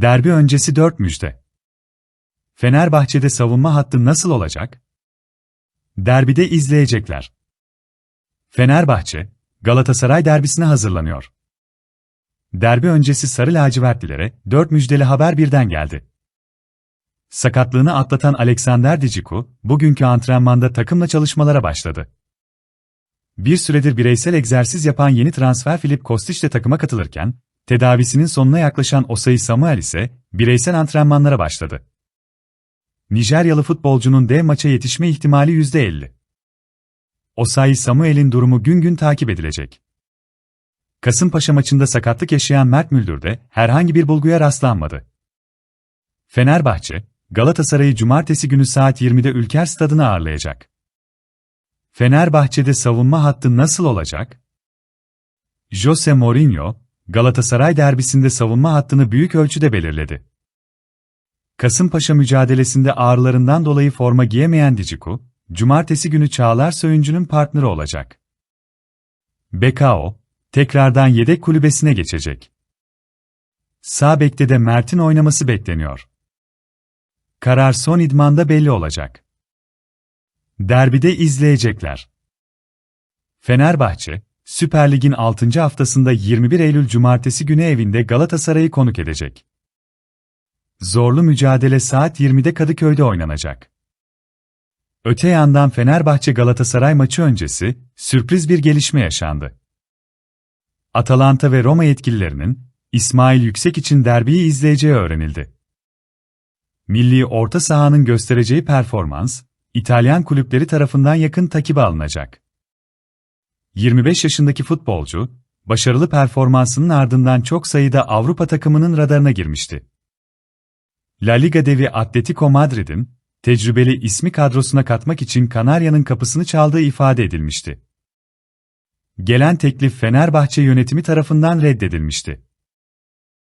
Derbi öncesi 4 müjde. Fenerbahçe'de savunma hattı nasıl olacak? Derbide izleyecekler. Fenerbahçe, Galatasaray derbisine hazırlanıyor. Derbi öncesi Sarı Lacivertlilere 4 müjdeli haber birden geldi. Sakatlığını atlatan Alexander Diciku, bugünkü antrenmanda takımla çalışmalara başladı. Bir süredir bireysel egzersiz yapan yeni transfer Filip Kostić de takıma katılırken, tedavisinin sonuna yaklaşan Osayi Samuel ise bireysel antrenmanlara başladı. Nijeryalı futbolcunun dev maça yetişme ihtimali %50. Osayi Samuel'in durumu gün gün takip edilecek. Kasımpaşa maçında sakatlık yaşayan Mert Müldür de herhangi bir bulguya rastlanmadı. Fenerbahçe, Galatasaray'ı cumartesi günü saat 20'de Ülker Stadı'na ağırlayacak. Fenerbahçe'de savunma hattı nasıl olacak? Jose Mourinho, Galatasaray derbisinde savunma hattını büyük ölçüde belirledi. Kasımpaşa mücadelesinde ağrılarından dolayı forma giyemeyen Diciku, cumartesi günü Çağlar Söyüncü'nün partneri olacak. Bekao, tekrardan yedek kulübesine geçecek. Sağ bekte de Mert'in oynaması bekleniyor. Karar son idmanda belli olacak. Derbide izleyecekler. Fenerbahçe, Süper Lig'in 6. haftasında 21 Eylül Cumartesi günü evinde Galatasaray'ı konuk edecek. Zorlu mücadele saat 20'de Kadıköy'de oynanacak. Öte yandan Fenerbahçe Galatasaray maçı öncesi sürpriz bir gelişme yaşandı. Atalanta ve Roma yetkililerinin İsmail Yüksek için derbiyi izleyeceği öğrenildi. Milli orta sahanın göstereceği performans, İtalyan kulüpleri tarafından yakın takibe alınacak. 25 yaşındaki futbolcu, başarılı performansının ardından çok sayıda Avrupa takımının radarına girmişti. La Liga devi Atletico Madrid'in, tecrübeli ismi kadrosuna katmak için Kanarya'nın kapısını çaldığı ifade edilmişti. Gelen teklif Fenerbahçe yönetimi tarafından reddedilmişti.